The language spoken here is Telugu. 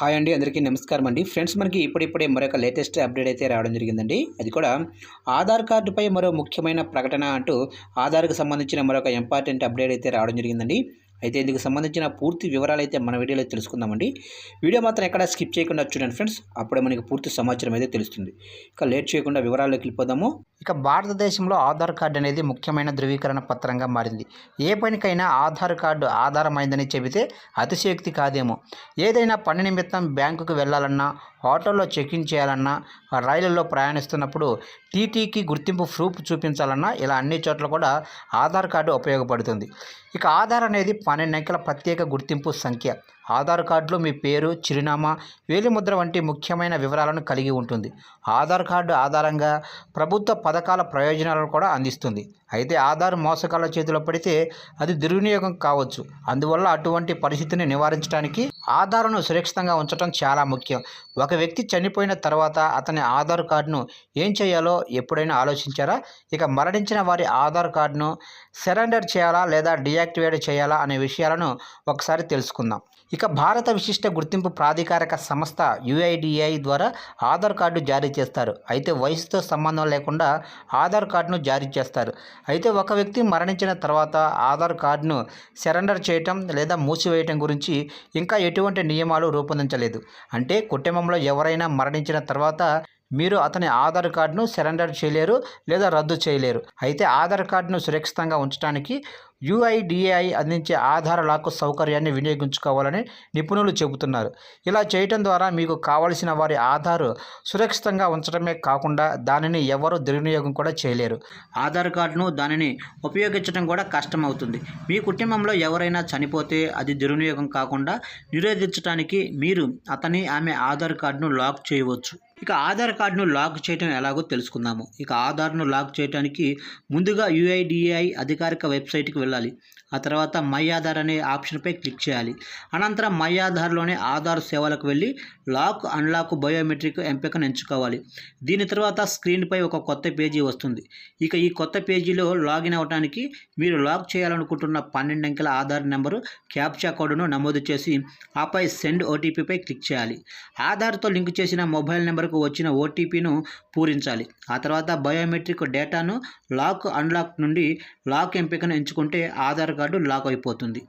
హాయ్ అండి అందరికీ నమస్కారం అండి. ఫ్రెండ్స్ మనకి ఇప్పుడిప్పుడే మరొక లేటెస్ట్ అప్డేట్ అయితే రావడం జరిగిందండి. అది కూడా ఆధార్ కార్డుపై మరో ముఖ్యమైన ప్రకటన అంటూ ఆధార్కు సంబంధించిన మరొక ఇంపార్టెంట్ అప్డేట్ అయితే రావడం జరిగిందండి. అయితే ఇందుకు సంబంధించిన పూర్తి వివరాలు అయితే మన వీడియోలో తెలుసుకుందామండి. వీడియో మాత్రం ఎక్కడ స్కిప్ చేయకుండా చూడండి ఫ్రెండ్స్. అప్పుడే మనకి పూర్తి సమాచారం అయితే తెలుస్తుంది. ఇక లేట్ చేయకుండా వివరాల్లోకి వెళ్ళిపోదాము. ఇక భారతదేశంలో ఆధార్ కార్డు అనేది ముఖ్యమైన ధృవీకరణ పత్రంగా మారింది. ఏ పనికైనా ఆధార్ కార్డు ఆధారమైందని చెబితే అతిశయోక్తి కాదేమో. ఏదైనా పని నిమిత్తం బ్యాంకుకు వెళ్ళాలన్నా ఆటోలో చెక్ చేయాలన్నా రైలులో ప్రయాణిస్తున్నప్పుడు టీటీకి గుర్తింపు ప్రూఫ్ చూపించాలన్నా ఇలా అన్ని చోట్ల కూడా ఆధార్ కార్డు ఉపయోగపడుతుంది. ఇక ఆధార్ అనేది పన్నెండు అంకెల ప్రత్యేక గుర్తింపు సంఖ్య. ఆధార్ కార్డులో మీ పేరు చిరునామా వేలిముద్ర వంటి ముఖ్యమైన వివరాలను కలిగి ఉంటుంది. ఆధార్ కార్డు ఆధారంగా ప్రభుత్వ పథకాల ప్రయోజనాలను కూడా అందిస్తుంది. అయితే ఆధార్ మోసగాళ్ళ చేతిలో పడితే అది దుర్వినియోగం కావచ్చు. అందువల్ల అటువంటి పరిస్థితిని నివారించడానికి ఆధార్ను సురక్షితంగా ఉంచడం చాలా ముఖ్యం. ఒక వ్యక్తి చనిపోయిన తర్వాత అతని ఆధార్ కార్డును ఏం చేయాలో ఎప్పుడైనా ఆలోచించారా? ఇక మరణించిన వారి ఆధార్ కార్డును సరెండర్ చేయాలా లేదా డియాక్టివేట్ చేయాలా అనే విషయాలను ఒకసారి తెలుసుకుందాం. ఇక భారత విశిష్ట గుర్తింపు ప్రాధికారక సంస్థ యుఐడిఐ ద్వారా ఆధార్ కార్డు జారీ చేస్తారు. అయితే వయసుతో సంబంధం లేకుండా ఆధార్ కార్డును జారీ చేస్తారు. అయితే ఒక వ్యక్తి మరణించిన తర్వాత ఆధార్ కార్డును సరెండర్ చేయటం లేదా మూసివేయటం గురించి ఇంకా ఎటువంటి నియమాలు రూపొందించలేదు. అంటే కుటుంబంలో ఎవరైనా మరణించిన తర్వాత మీరు అతని ఆధార్ కార్డును సరెండర్ చేయలేరు లేదా రద్దు చేయలేరు. అయితే ఆధార్ కార్డును సురక్షితంగా ఉంచడానికి యుఐడిఏఐ అందించే ఆధార్ లాక్ సౌకర్యాన్ని వినియోగించుకోవాలని నిపుణులు చెబుతున్నారు. ఇలా చేయటం ద్వారా మీకు కావలసిన వారి ఆధార్ సురక్షితంగా ఉంచడమే కాకుండా దానిని ఎవరు దుర్వినియోగం కూడా చేయలేరు. ఆధార్ కార్డును దానిని ఉపయోగించడం కూడా కష్టమవుతుంది. మీ కుటుంబంలో ఎవరైనా చనిపోతే అది దుర్వినియోగం కాకుండా నిరోధించడానికి మీరు అతని ఆమె ఆధార్ కార్డును లాక్ చేయవచ్చు. ఇక ఆధార్ కార్డును లాక్ చేయడం ఎలాగో తెలుసుకుందాము. ఇక ఆధార్ను లాక్ చేయడానికి ముందుగా యుఐడిఏఐ అధికారిక వెబ్సైట్కి వెళ్ళాలి. ఆ తర్వాత మై ఆధార్ అనే ఆప్షన్పై క్లిక్ చేయాలి. అనంతరం మై ఆధార్లోనే ఆధార్ సేవలకు వెళ్ళి లాక్ అన్లాక్ బయోమెట్రిక్ ఎంపికను ఎంచుకోవాలి. దీని తర్వాత స్క్రీన్పై ఒక కొత్త పేజీ వస్తుంది. ఇక ఈ కొత్త పేజీలో లాగిన్ అవ్వడానికి మీరు లాక్ చేయాలనుకుంటున్న పన్నెండు అంకెల ఆధార్ నెంబరు క్యాప్చా కోడ్ను నమోదు చేసి ఆపై సెండ్ ఓటీపీపై క్లిక్ చేయాలి. ఆధార్తో లింక్ చేసిన మొబైల్ నెంబర్కు వచ్చిన ఓటీపీను పూరించాలి. ఆ తర్వాత బయోమెట్రిక్ డేటాను లాక్ అన్లాక్ నుండి లాక్ ఎంపికను ఎంచుకుంటే ఆధార్ కార్డు లాక్ అయిపోతుంది.